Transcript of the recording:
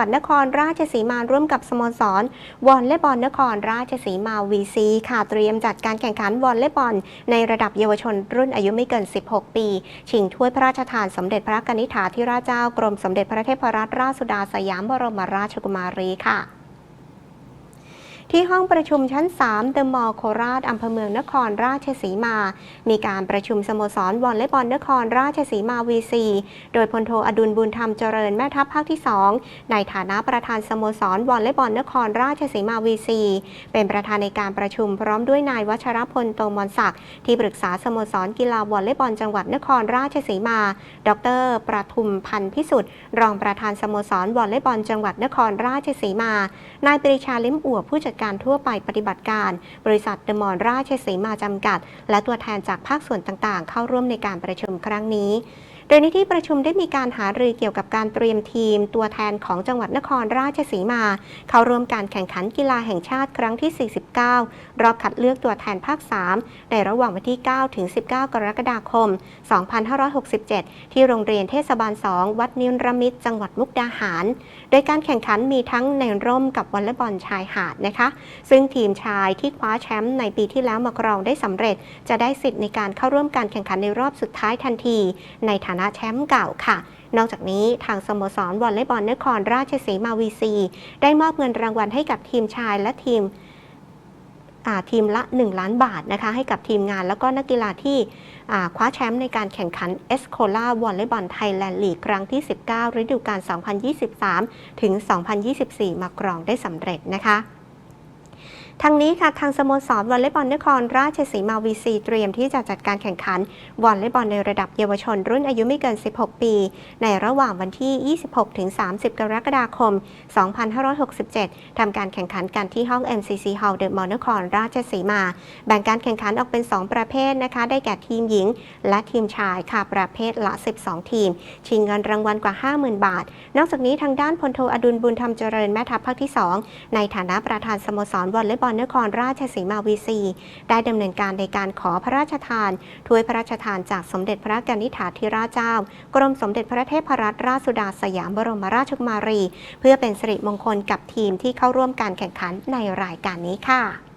วัดนครราชสีมาร่วมกับสโมสรวอลเลย์บอลนครราชสีมาวีซีค่ะเตรียมจัดการแข่งขันวอลเลย์บอลในระดับเยาวชนรุ่นอายุไม่เกิน 16 ปี ชิงถ้วยพระราชทานสมเด็จพระกนิษฐาธิราชเจ้ากรมสมเด็จพระเทพรัตนราชสุดาสยามบรมราชกุมารีค่ะ ที่ห้องประชุมชั้น 3 เดอะมอลล์โคราชอำเภอเมืองนครราชสีมา มีการประชุมสโมสรวอลเลย์บอลนครราชสีมาวีซีโดยพลโทอดุลบุญธรรมเจริญแม่ทัพภาคที่ 2 ในฐานะประธานสโมสรวอลเลย์บอลนครราชสีมาวีซีเป็นประธานในการประชุมพร้อมด้วยนายวัชรพลโตมอนศักดิ์ที่ปรึกษาสโมสรกีฬาวอลเลย์บอลจังหวัดนครราชสีมา ดร ประทุมพันธ์พิสุทธิ์รองประธานสโมสรวอลเลย์บอลจังหวัดนครราชสีมา นายปริชาลิ้มอัวผู้จัดการทั่วไปปฏิบัติการ บริษัทเดอะมอลล์ราชสีมาจำกัด และตัวแทนจากภาคส่วนต่างๆ เข้าร่วมในการประชุมครั้งนี้ โดยในที่ประชุมได้มีการหารือเกี่ยวกับการเตรียมทีม ตัวแทนของจังหวัดนครราชสีมา เข้าร่วมการแข่งขันกีฬาแห่งชาติครั้งที่ 49 รอบคัดเลือกตัวแทนภาค 3 ในระหว่างวันที่ 9 ถึง 19 กรกฎาคม 2567 ที่โรงเรียนเทศบาล 2 วัดนิรมิตรจังหวัดมุกดาหาร โดยการแข่งขันมีทั้งในร่มกับวอลเลย์บอลชายหาดนะคะ ซึ่งทีมชายที่คว้าแชมป์ในปีที่แล้วมาครองได้สำเร็จ จะได้สิทธิ์ในการเข้าร่วมการแข่งขันในรอบสุดท้ายทันที ในฐานะแชมป์เก่าค่ะ นอกจากนี้ทางสโมสรวอลเลย์บอลนครราชสีมาวีซี ได้มอบเงินรางวัลให้กับทีมชายและทีมทีมละ 1 ล้านบาทนะคะให้กับทีมงานแล้วก็นักกีฬาที่คว้าแชมป์ในการแข่งขันเอสโคลาวอลเลย์บอลไทยแลนด์ลีกครั้งที่ 19 ฤดูกาล 2023 ถึง 2024 มาครองได้สำเร็จนะคะ ทั้งนี้ค่ะทางสโมสรวอลเลย์บอลนครราชสีมาวีซีเตรียมที่จะจัดการแข่งขันวอลเลย์บอลในระดับเยาวชน รุ่นอายุไม่เกิน 16 ปี ในระหว่างวันที่ 26-30 กรกฎาคม 2567 ทำการแข่งขันกันที่ห้อง MCC Hall เดอะมอลล์นครราชสีมา แบ่งการแข่งขันออกเป็น 2 ประเภทนะคะ ได้แก่ทีมหญิง และทีมชายค่ะประเภทละ 12 ทีม ชิงเงินรางวัลกว่า 50,000 บาท นอกจากนี้ทางด้านพลโทอดุลบุญธรรมเจริญแม่ทัพภาคที่ 2 ในฐานะประธานสโมสรวอลเลย์บอลนครราชสีมาวีซี ได้ดำเนินการในการขอพระราชทานถ้วยพระราชทานจากสมเด็จพระกนิษฐาธิราชเจ้า กรมสมเด็จพระเทพรัตนราชสุดาสยามบรมราชกุมารี เพื่อเป็นสิริมงคลกับทีมที่เข้าร่วมการแข่งขันในรายการนี้ค่ะ